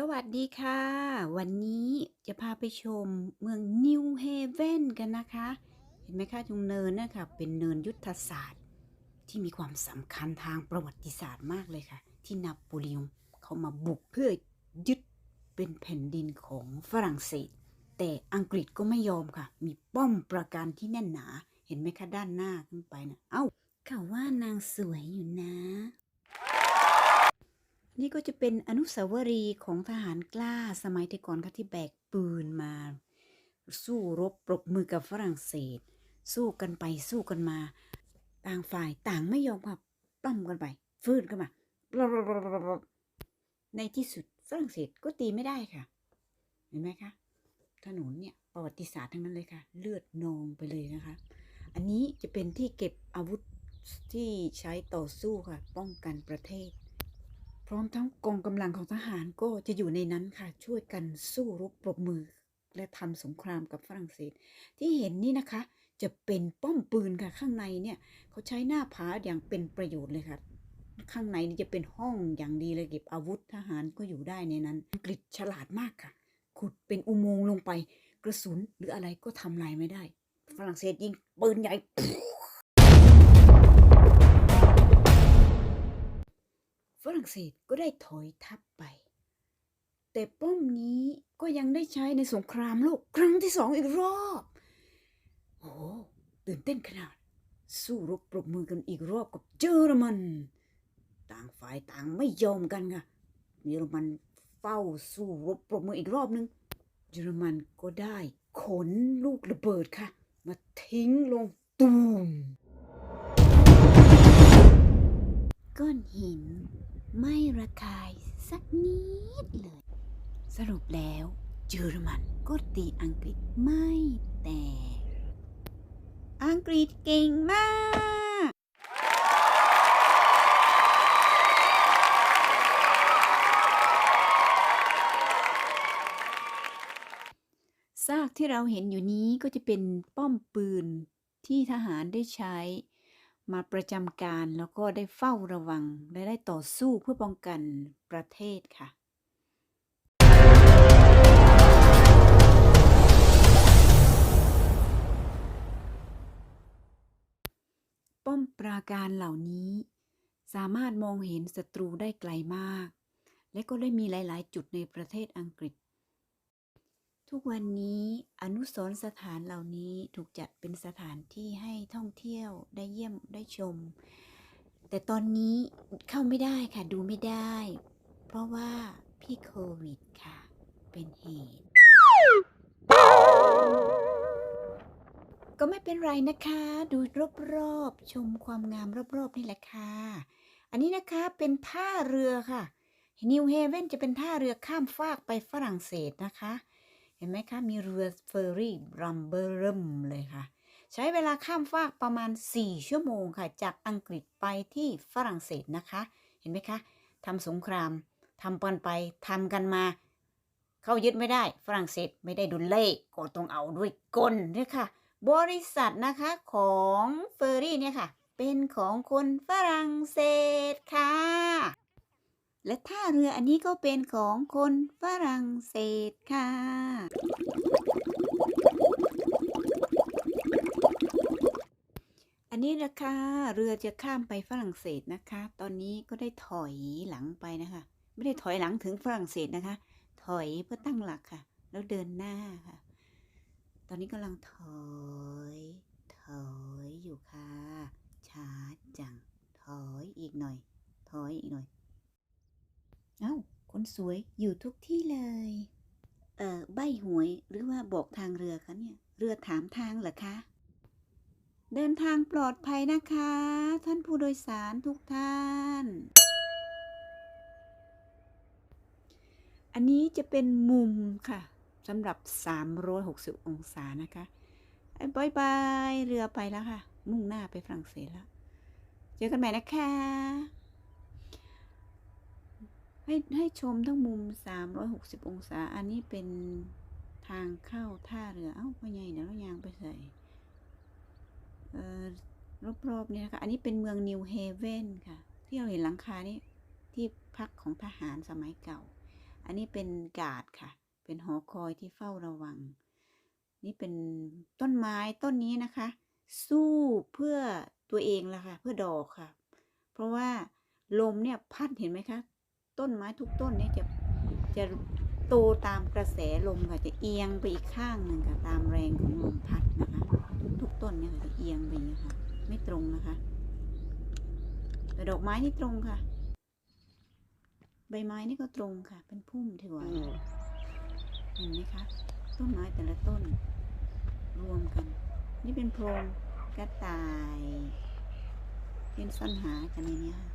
สวัสดีค่ะ วันนี้จะพาไปชมเมืองนิวเฮเวนกันนะคะ เห็นไหมคะตรงเนินนะคะเป็นเนินยุทธศาสตร์ ที่มีความสำคัญทางประวัติศาสตร์มากเลยค่ะ ที่นโปลีองเขามาบุกเพื่อยึดเป็นแผ่นดินของฝรั่งเศส แต่อังกฤษก็ไม่ยอมค่ะ มีป้อมปราการที่แน่นหนา เห็นไหมคะด้านหน้าขึ้นไปนะเอ้าเขาว่านางสวยอยู่นะ นี่ก็จะเป็นอนุสาวรีย์ของทหารกล้าสมัยแต่ก่อนค่ะที่แบกปืนมา สู้รบปรบมือกับฝรั่งเศส สู้กันไปสู้กันมา ต่างฝ่ายต่างไม่ยอมค่ะปล้ำกันไป ฟืดกันมาในที่สุดฝรั่งเศสก็ตีไม่ได้ค่ะ เห็นไหมคะ ถนนเนี่ยประวัติศาสตร์ทั้งนั้นเลยค่ะ เลือดนองไปเลยนะคะ อันนี้จะเป็นที่เก็บอาวุธที่ใช้ต่อสู้ค่ะ ป้องกันประเทศ พร้อมทั้งกองกำลังของทหารก็จะอยู่ในนั้นค่ะ ช่วยกันสู้รบปรบมือ และทำสงครามกับฝรั่งเศส ที่เห็นนี่นะคะ จะเป็นป้อมปืนค่ะข้างในเนี่ยเขาใช้หน้าผาอย่างเป็นประโยชน์เลยค่ะข้างในนี่จะเป็นห้องอย่างดีเลยเก็บอาวุธทหารก็อยู่ได้ในนั้นอังกฤษฉลาดมากค่ะ ขุดเป็นอุโมงค์ลงไป กระสุนหรืออะไรก็ทำลายไม่ได้ ฝรั่งเศสยิงปืนใหญ่ ฝรั่งเศสก็ได้ถอยทับไป แต่ป้อมนี้ก็ยังได้ใช้ในสงครามโลกครั้งที่สองอีกรอบ โอ้ตื่นเต้นขนาด สู้รบปรบมือกันอีกรอบกับเยอรมัน ต่างฝ่ายต่างไม่ยอมกันค่ะเยอรมันเฝ้าสู้รบปรบมืออีกรอบนึง เยอรมันก็ได้ขนลูกระเบิดค่ะ มาทิ้งลงตูมก้อนหิน ไม่ระคายสักนิดเลย สรุปแล้วเยอรมันก็ตีอังกฤษไม่แตก อังกฤษเก่งมาก ซากที่เราเห็นอยู่นี้ก็จะเป็นป้อมปืนที่ทหารได้ใช้ มาประจำการแล้วก็ได้เฝ้าระวัง และได้ต่อสู้เพื่อป้องกันประเทศค่ะป้อมปราการเหล่านี้ สามารถมองเห็นศัตรูได้ไกลมาก และก็ได้มีหลาย ๆ จุดในประเทศอังกฤษ ทุกวันนี้อนุสรสถานเหล่านี้ถูกจัดเป็นสถานที่ให้ท่องเที่ยวได้เยี่ยมได้ชม แต่ตอนนี้เข้าไม่ได้ค่ะดูไม่ได้ เพราะว่าพี่โควิดค่ะ เป็นเหตุ ก็ไม่เป็นไรนะคะ ดูรอบๆชมความงามรอบๆ นี่แหละค่ะ อันนี้นะคะเป็นท่าเรือค่ะนิวเฮเวนจะเป็นท่าเรือข้ามฟากไปฝรั่งเศสนะคะ เห็นไหมคะ มีเรือเฟอร์รี่รัมเบอร์เริ่มเลยค่ะ ใช้เวลาข้ามฟากประมาณ 4 ชั่วโมงค่ะ จากอังกฤษไปที่ฝรั่งเศสนะคะ เห็นไหมคะทำสงครามทำกันไปทำกันมา เข้ายึดไม่ได้ ฝรั่งเศสไม่ได้ดุลเล่ก็ต้องเอาด้วยกลเนี่ยค่ะ บริษัทนะคะของเฟอร์รี่เนี่ยค่ะ เป็นของคนฝรั่งเศสค่ะ และท่าเรืออันนี้ก็เป็นของคนฝรั่งเศสค่ะ อันนี้นะคะ เรือจะข้ามไปฝรั่งเศสนะคะ ตอนนี้ก็ได้ถอยหลังไปนะคะ ไม่ได้ถอยหลังถึงฝรั่งเศสนะคะ ถอยเพื่อตั้งหลักค่ะ แล้วเดินหน้าค่ะ ตอนนี้กำลังถอย ถอยอยู่ค่ะ ช้าจัง ถอยอีกหน่อย ถอยอีกหน่อย เอ้า คนสวยอยู่ทุกที่เลย เอ่อ ใบหวยหรือว่าบอกทางเรือคะเนี่ย เรือถามทางเหรอคะ เดินทางปลอดภัยนะคะ ท่านผู้โดยสารทุกท่าน อันนี้จะเป็นมุมค่ะสำหรับ 360 องศานะคะบายบาย เรือไปแล้วค่ะ มุ่งหน้าไปฝรั่งเศสแล้ว เจอกันใหม่นะคะ ให้ให้ชมทั้งมุม 360 องศา อันนี้เป็นทางเข้าท่าเรือ เอ้าพ่อใหญ่เดี๋ยวเรายางไปใส่ รอบๆนี่นะคะอันนี้เป็นเมืองนิวเฮเวนค่ะ ที่เราเห็นหลังคานี่ที่พักของทหารสมัยเก่า อันนี้เป็นกาดค่ะ เป็นหอคอยที่เฝ้าระวัง นี่เป็นต้นไม้ต้นนี้นะคะ สู้เพื่อตัวเองละค่ะ เพื่อดอกค่ะ เพราะว่าลมเนี่ยพัดเห็นไหมคะ ต้นไม้ทุกต้นเนี่ยจะจะ โตตามกระแสลมค่ะจะเอียงไปอีกข้างหนึ่งค่ะตามแรงของลมพัดนะคะทุกต้นเนี่ยค่ะจะเอียงไปอย่างนี้ค่ะ ไม่ตรงนะคะ แต่ดอกไม้นี่ตรงค่ะ ใบไม้นี่ก็ตรงค่ะ เป็นพุ่มถือว่าเห็นไหมคะต้นไม้แต่ละต้น รวมกัน นี่เป็นโพรงกระต่าย เป็นซ่อนหากันในนี้ค่ะ